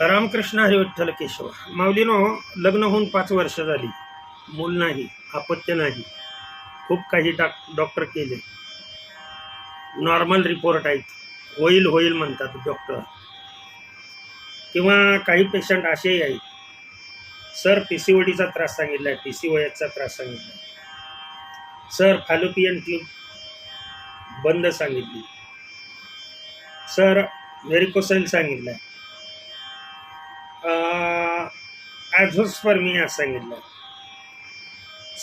रामकृष्ण हरी विठ्ठल केशव. माऊलीनो लग्न होऊन पाच वर्ष झाली. मूल नाही अपत्य नाही. खूप काही डाक डॉक्टर केले. नॉर्मल रिपोर्ट आहेत. होईल होईल म्हणतात डॉक्टर किंवा काही पेशंट असेही आहेत. सर पी सी ओडीचा त्रास सांगितला आहे. पी सी ओ एचचा त्रास सांगितला सर फॅलोपियन ट्यूब बंद सांगितली. सर व्हेरिकोसेल सांगितलं आहे. ॲझोस्पर्मिया सांगितलं.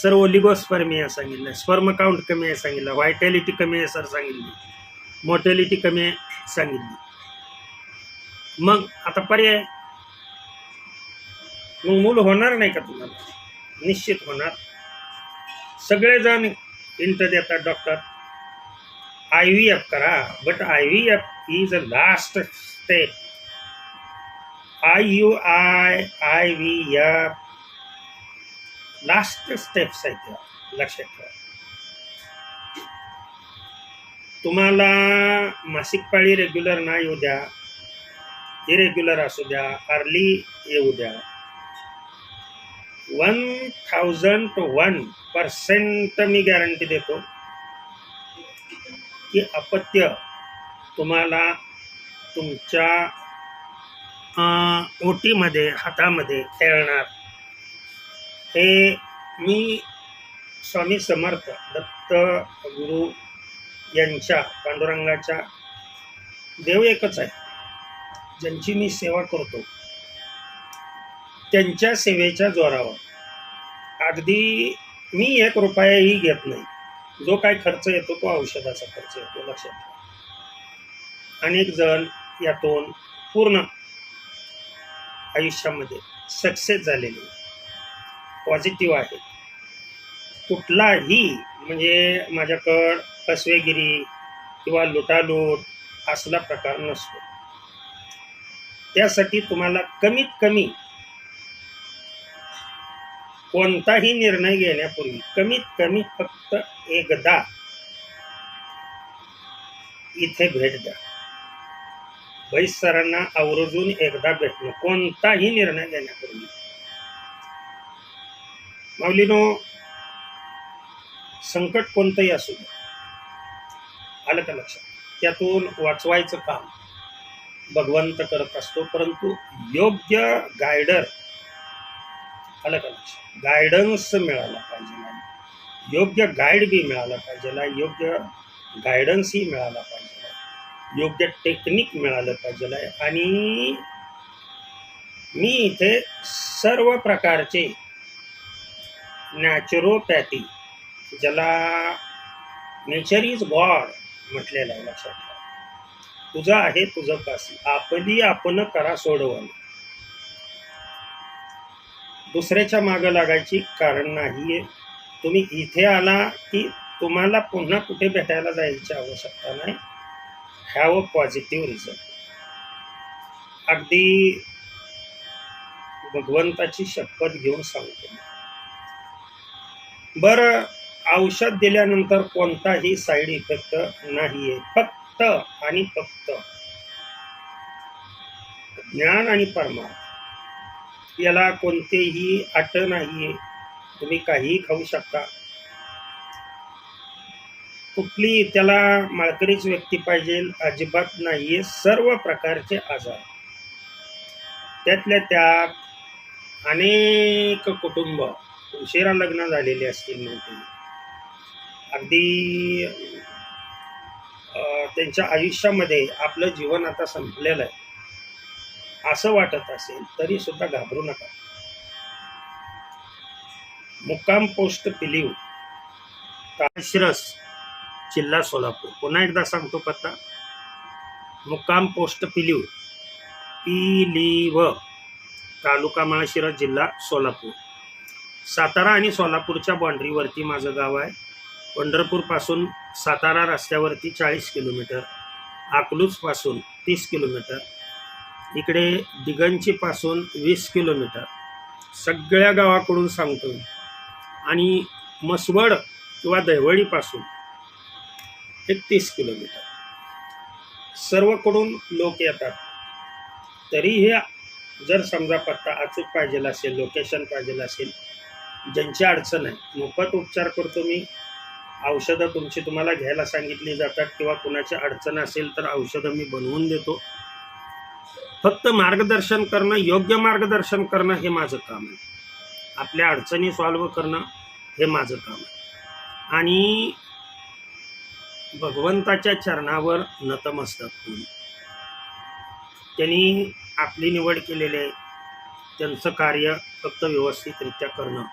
सर ओलिगोस्पर्मिया सांगितलं. स्पर्म काउंट कमी आहे सांगितलं. व्हायटॅलिटी कमी आहे सर सांगितली. मोर्टॅलिटी कमी आहे सांगितली. मग आता पर्याय. मग मूल होणार नाही का तुम्हाला? निश्चित होणार. सगळेजण इंट देतात डॉक्टर. आय व्ही एफ करा but I V F is a last step. I U I I V F last steps आहेत त्या लक्षात ठेवा. तुम्हाला मासिक पाळी रेग्युलर ना येऊ द्या. इरेग्युलर असू द्या. अर्ली येऊ द्या. One thousand two one percent मी गॅरंटी देतो की अपत्य तुम्हाला तुमच्या ओटीमध्ये हातामध्ये खेळणार हे मी स्वामी समर्थ दत्त गुरु यांच्या पांडुरंगाच्या देव एकच आहे. ज्यांची मी सेवा करतो त्यांच्या सेवेच्या जोरावर. अगदी मी एक रुपयाही घेत नाही. जो काय खर्च येतो तो औषधाचा खर्च येतो लक्षात ठेवा. अनेक जण यातून पूर्ण आयुष्यामध्ये सक्सेस झालेले. पॉझिटिव्ह आहे. कुठलाही म्हणजे माझ्याकडं फसवेगिरी किंवा लुटालूट असला प्रकार नसतो. त्यासाठी तुम्हाला कमीत कमी कोणताही निर्णय घेण्यापूर्वी कमीत कमी फक्त एकदा इथे भेट द्या. बैस सरांना आवर्जून एकदा भेटणं. कोणताही निर्णय घेण्यापूर्वी. माऊलीनो संकट कोणतंही असू दे. आलं का लक्षात? त्यातून वाचवायचं काम भगवंत करत असतो परंतु योग्य गायडर आलं का लक्षात? गायडन्स मिळाला पाहिजे योग्य गाईड बी मिळाला पाहिजे योग्य गायडन्सही मिळाला पाहिजे. योग्य टेक्निक मिळालं पाहिजे आणि मी इथे सर्व प्रकारचे नॅचरोपॅथी ज्याला नेचर इज गॉड म्हटलेलं आहे लक्षात ठेवा. तुझं आहे तुझं कासी आपली आपण करा सोडवण. दुसऱ्याच्या मागं लागायची कारण नाही आहे तुम्ही इथे आला की तुम्हाला पुन्हा कुठे भेटायला जायची आवश्यकता नाही. हॅव अ पॉझिटिव्ह रिझल्ट अगदी भगवंताची शपथ घेऊन सांगतो. बरं औषध दिल्यानंतर कोणताही साईड इफेक्ट नाही आहे फक्त आणि फक्त ज्ञान आणि परमार्थ. याला कोणतेही अट नाही आहे तुम्ही काहीही खाऊ शकता. कुठली त्याला माळकरीच व्यक्ती पाहिजे अजिबात नाही आहे सर्व प्रकारचे आजार. त्यातल्या त्यात अनेक कुटुंब उशिरा लग्न झालेले असतील नव्हते अगदी त्यांच्या आयुष्यामध्ये आपलं जीवन आता संपलेलं आहे. असं वाटत असेल तरी सुद्धा घाबरू नका. मुक्काम पोस्ट पिलीव. ताशिरस जिल्हा सोलापूर. पुन्हा एकदा सांगतो पत्ता. मुक्काम पोस्ट पिलीव. पिलीव. तालुका माळशिरा जिल्हा सोलापूर. सातारा आणि सोलापूरच्या बाँड्रीवरती माझं गाव आहे. पंढरपूरपासून सातारा रस्त्यावरती चाळीस किलोमीटर अकलूजपासून तीस किलोमीटर इकडे दिगंचीपासून वीस किलोमीटर. सगळ्या गावाकडून सांगतो आणि मसवड किंवा दैवळीपासून ते तीस किलोमीटर. सर्वकडून लोक येतात. तरी हे जर समजा पत्ता अचूक पाहिजे असेल लोकेशन पाहिजे असेल ज्यांची अडचण आहे मोफत उपचार करतो मी. औषधं तुमची तुम्हाला घ्यायला सांगितली जातात किंवा कुणाची अडचण असेल तर औषधं मी बनवून देतो. फक्त मार्गदर्शन करणं योग्य मार्गदर्शन करणं हे माझं काम आहे. आपल्या अडचणी सॉल्व्ह करणं हे माझं काम आहे. आणि भगवंताच्या चरणावर नतमस्तक होईल त्यांनी आपली निवड केलेली आहे. त्यांचं कार्य फक्त व्यवस्थितरित्या करणं.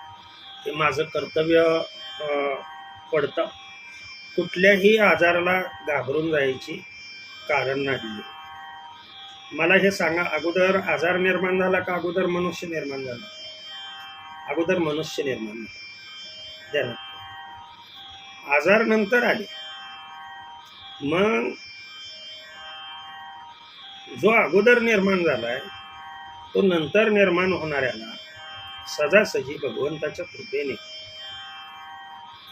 हे माझं कर्तव्य पडतं. कुठल्याही आजाराला घाबरून जायची कारण नाही. मला हे सांगा अगोदर आजार निर्माण झाला का? अगोदर मनुष्य निर्माण झाला? अगोदर मनुष्य निर्माण झाला. आजार नंतर आले. मग जो अगोदर निर्माण झालाय तो नंतर निर्माण होणाऱ्याला सजासजी भगवंताच्या कृपेने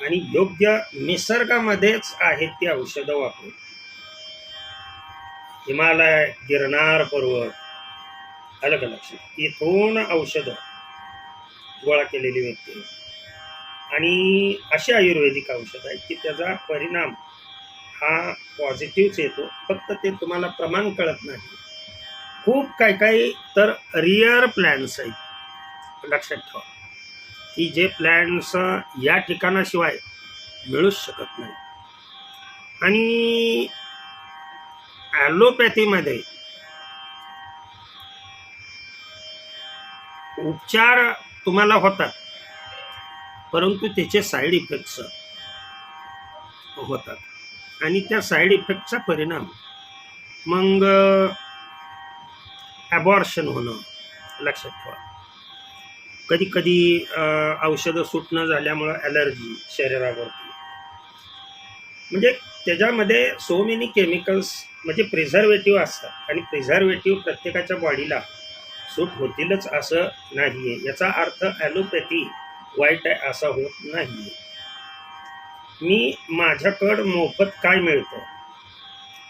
आणि योग्य निसर्गामध्येच आहेत ती औषधं वापरून. हिमालय गिरनार पर्वत अलग लक्षात इथून औषधं गोळा केलेली व्यक्ती. आणि अशी आयुर्वेदिक औषधं आहेत की त्याचा परिणाम हा पॉझिटिव्हच येतो. फक्त ते तुम्हाला प्रमाण कळत नाही. खूप काही काही तर रिअर प्लॅन्स आहेत. लक्षात ठेवा. की जे प्लॅन्स या ठिकाणाशिवाय मिळूच शकत नाही. आणि ॲलोपॅथीमध्ये उपचार तुम्हाला होतात. परंतु त्याचे साईड इफेक्ट्स होतात. आणि त्या साईड इफेक्टचा परिणाम. मग ॲबॉर्शन होणं लक्षात ठेवा. कधी कधी औषधं सुटणं झाल्यामुळं ॲलर्जी शरीरावरती. म्हणजे त्याच्यामध्ये सो मेनी केमिकल्स म्हणजे प्रिझर्वेटिव्ह असतात. आणि प्रिझर्वेटिव्ह प्रत्येकाच्या बॉडीला सूट होतीलच असं नाही आहे याचा अर्थ ॲलोपॅथी वाईट आहे असा होत नाही मी माझ्याकडं मोफत काय मिळतं?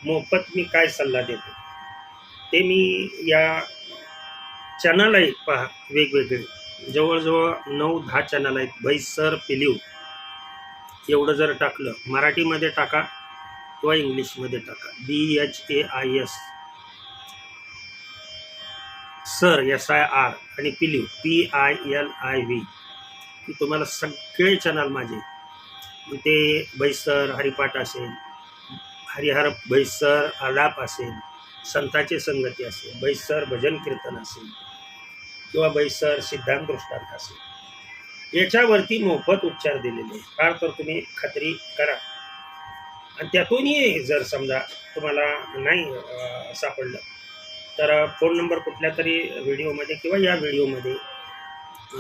मोफत मी काय सल्ला देतो? ते मी या चॅनल आहेत पहा वेगवेगळे. जवळजवळ नऊ दहा चॅनल आहेत. भैसर पिलिव एवढं जर टाकलं मराठीमध्ये टाका किंवा इंग्लिशमध्ये टाका. B H A I S sir S I R आणि पिलिव P I L I V तुम्हाला सगळे चॅनल माझे ते बैसर हरिपाठ असेल हरिहर बैसर आलाप असेल संताची संगती असेल बैसर भजन कीर्तन असेल किंवा बैसर सिद्धांत दृष्टांत असेल. याच्यावरती मोफत उपचार दिलेले आहे फार तर तुम्ही खात्री करा. आणि त्यातूनही जर समजा तुम्हाला नाही सापडलं तर फोन नंबर कुठल्या तरी व्हिडिओमध्ये किंवा या व्हिडिओमध्ये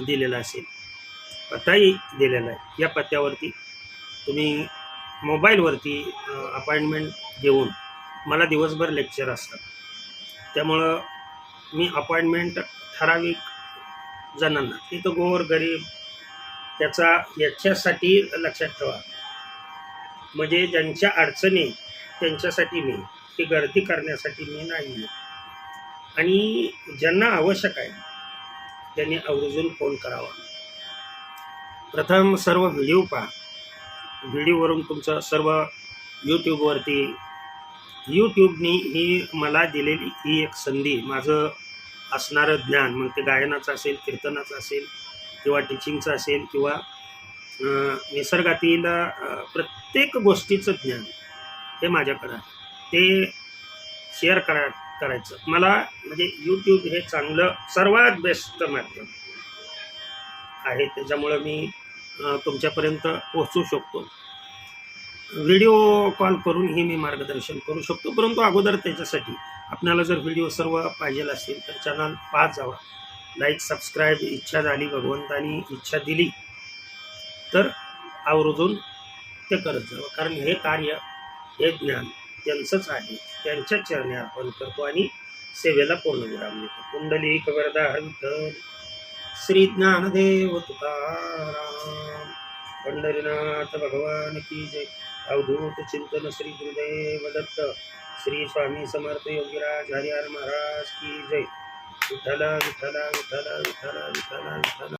दिलेला असेल. पत्ताही दिलेला आहे. या पत्त्यावरती तुम्ही मोबाईलवरती अपॉइंटमेंट घेऊन मला दिवसभर लेक्चर असतात. त्यामुळं मी अपॉइंटमेंट ठराविक जणांना तिथं गोर गरीब त्याचा याच्यासाठी लक्षात ठेवा. म्हणजे ज्यांच्या अडचणी त्यांच्यासाठी मी ती गर्दी करण्यासाठी मी नाही आणि ज्यांना आवश्यक आहे त्यांनी आवर्जून फोन करावा. प्रथम सर्व व्हिडिओ पहा. व्हिडिओवरून तुमचं सर्व यूट्यूबवरती यूट्यूबनी ही मला दिलेली ही एक संधी माझं असणारं ज्ञान मग ते गायनाचं असेल कीर्तनाचं असेल किंवा टीचिंगचं असेल किंवा निसर्गातील प्रत्येक गोष्टीचं ज्ञान हे माझ्याकडं आहे. ते शेअर करा करायचं. मला म्हणजे यूट्यूब हे चांगलं सर्वात बेस्ट माध्यम आहे. त्याच्यामुळं मी तुमच्यापर्यंत पोहोचू शकतो. व्हिडिओ कॉल करूनही मी मार्गदर्शन करू शकतो परंतु अगोदर त्याच्यासाठी आपल्याला जर व्हिडिओ सर्व पाहिजे असेल तर चॅनल पाहत जावा. लाईक सबस्क्राईब इच्छा झाली भगवंतानी इच्छा दिली तर आवर्जून ते करत जावं. कारण हे कार्य हे ज्ञान त्यांचंच आहे. त्यांच्या चरणी अर्पण करतो आणि सेवेला पूर्णविराम देतो. कुंडली कबरदा हंत श्री ज्ञानदेव तुकाराम. पंढरीनाथ भगवान की जय. अवधूत चिंतन श्री गुरुदेव दत्त. श्री स्वामी समर्थ योगीराज हरिहर महाराज की जय. विठ्ठला विठ्ठला विठ्ठला विठ्ठला विठ्ठला विठ्ठला.